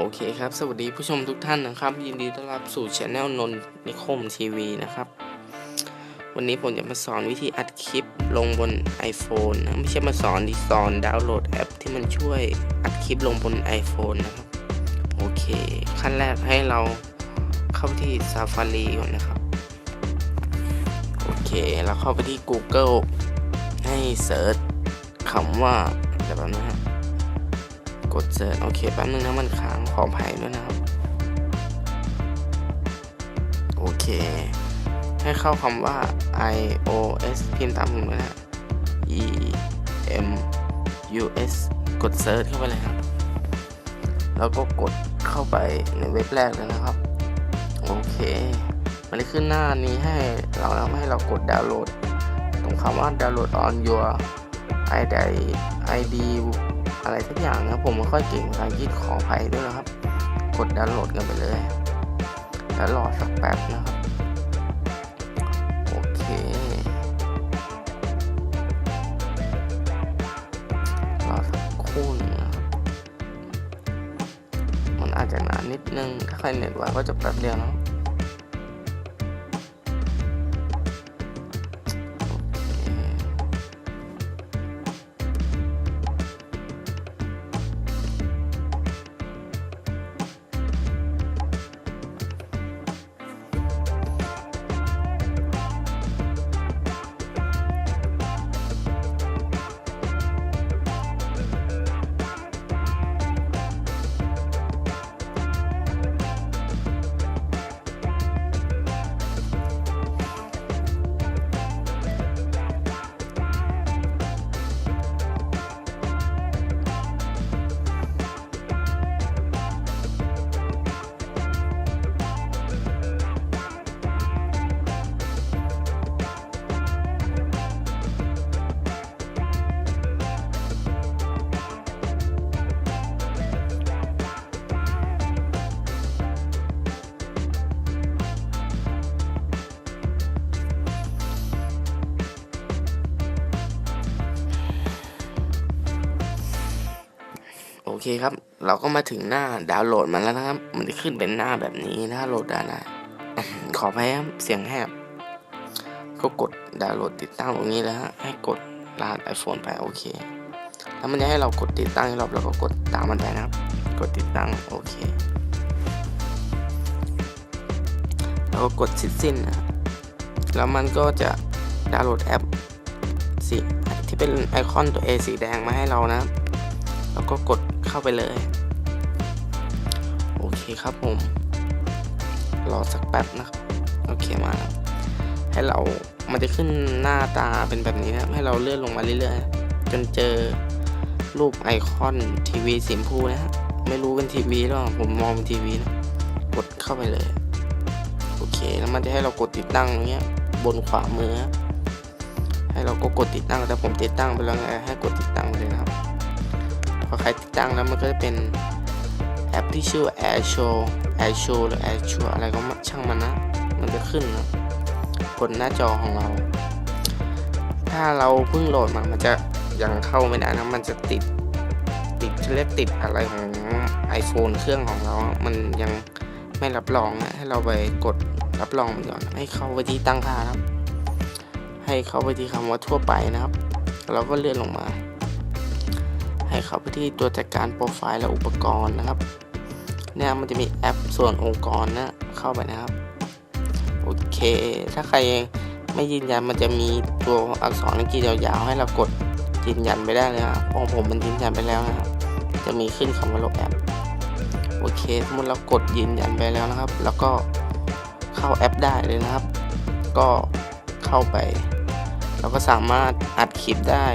โอเคครับ สวัสดีผู้ชมทุกท่านนะครับ ยินดีต้อนรับสู่ช anel นนนิคมทีวีนะครับ วันนี้ผมจะมาสอนวิธีอัดคลิปลงบน iPhone นะไม่ใช่มาสอนดิสอนดาวน์โหลดแอปที่มันช่วยอัดคลิปลงบน iPhone นะครับโอเค ขั้นแรกให้เราเข้าที่ Safari ก่อนนะครับ โอเคแล้วเข้าไปที่ Google ให้เซิร์ชคำว่าเดี๋ยวนะ ดเสิร์ชโอเคแป๊บนึงนะมันค้างขออภัยด้วยนะครับ โอเค ให้เข้าคำว่า iOS พิมพ์ตามผมนะฮะ e m u s กดเซิร์ชเข้าไปเลยครับ แล้วก็กดเข้าไปในเว็บแรกเลยนะครับ โอเค มันจะขึ้นหน้านี้ให้เราแล้วให้เรากดดาวน์โหลด ตรงคำว่า download on your ID ID อะไรทุกอย่างนะผมไม่ค่อยเก่งภาษาอังกฤษขออภัยด้วยนะครับ กดดาวน์โหลดกันไปเลยแล้วรอสักแป๊บนะครับ โอเค รอสักครู่หนึงนะครับมันอาจจะนานนิดนึง ถ้าใครเน็ตไวก็จะแป๊บเดียวนะ เคครับ เราก็มาถึงหน้าดาวน์โหลดมาแล้วนะครับ มันจะขึ้นเป็นหน้าแบบนี้นะโหลดได้นะขอพยายามเสียงแหบ ก็กดดาวน์โหลดติดตั้งตรงนี้แล้วฮะให้กดรหัส iPhone ไปโอเคแล้วมันจะให้เรากดติดตั้งรอบเราก็กดตามมันไปนะครับ กดติดตั้งโอเคแล้วก็กดสิ้นสิ้นนะแล้วมันก็จะดาวน์โหลดแอปสีที่เป็นไอคอนตัว A สีแดงมาให้เรานะครับแล้วก็กด เข้าไปเลย โอเคครับผม รอสักแป๊บนะครับ โอเคมา ให้เรา มันจะขึ้นหน้าตาเป็นแบบนี้นะ ให้เราเลื่อนลงมาเรื่อยๆ จนเจอรูปไอคอนทีวีสีชมพูนะฮะ ไม่รู้เป็นทีวีหรอผมมองเป็นทีวีนะ กดเข้าไปเลย โอเค แล้วมันจะให้เรากดติดตั้งอย่างเงี้ย บนขวามือ ให้เราก็กดติดตั้ง แต่ผมติดตั้งไปแล้วไง ให้กดติดตั้งเลย ใครติดตั้งแล้วมันก็จะเป็นแอปที่ชื่อ Air Show Air Show หรือ Air Show อะไรก็ช่างมันนะ มันจะขึ้นนะบนหน้าจอของเรา ถ้าเราเพิ่งโหลดมามันจะยังเข้าไม่ได้นะ มันจะติดติดเรียกติดอะไรของ iPhone เครื่องของเรา มันยังไม่รับรองนะ ให้เราไปกดรับรองมันก่อน ให้เข้าไปที่ตั้งค่านะครับ ให้เข้าไปที่คำว่าทั่วไปนะครับ เราก็เลื่อนลงมา ให้เข้าไปที่ตัวจัดการโปรไฟล์และอุปกรณ์นะครับเนี่ยมันจะมีแอปส่วนองค์กรนะเข้าไปนะครับโอเค ถ้าใครไม่ยืนยันมันจะมีตัวอักษรอังกฤษยาวๆให้เรากดยืนยันไปได้เลยครับของผมมันยืนยันไปแล้วนะครับจะมีขึ้นคำว่าลบแอปโอเคสมมติเรากดยืนยันไปแล้วนะครับ แล้วก็เข้าแอปได้เลยนะครับ ก็เข้าไป เราก็สามารถอัดคลิปได้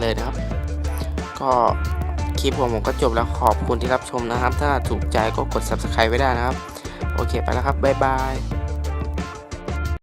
เลยนะครับ ก็คลิปผมผมก็จบแล้วขอบคุณที่รับชมนะครับ ถ้าถูกใจก็กด subscribe ไว้ได้นะครับ โอเคไปแล้วครับ บ๊ายบาย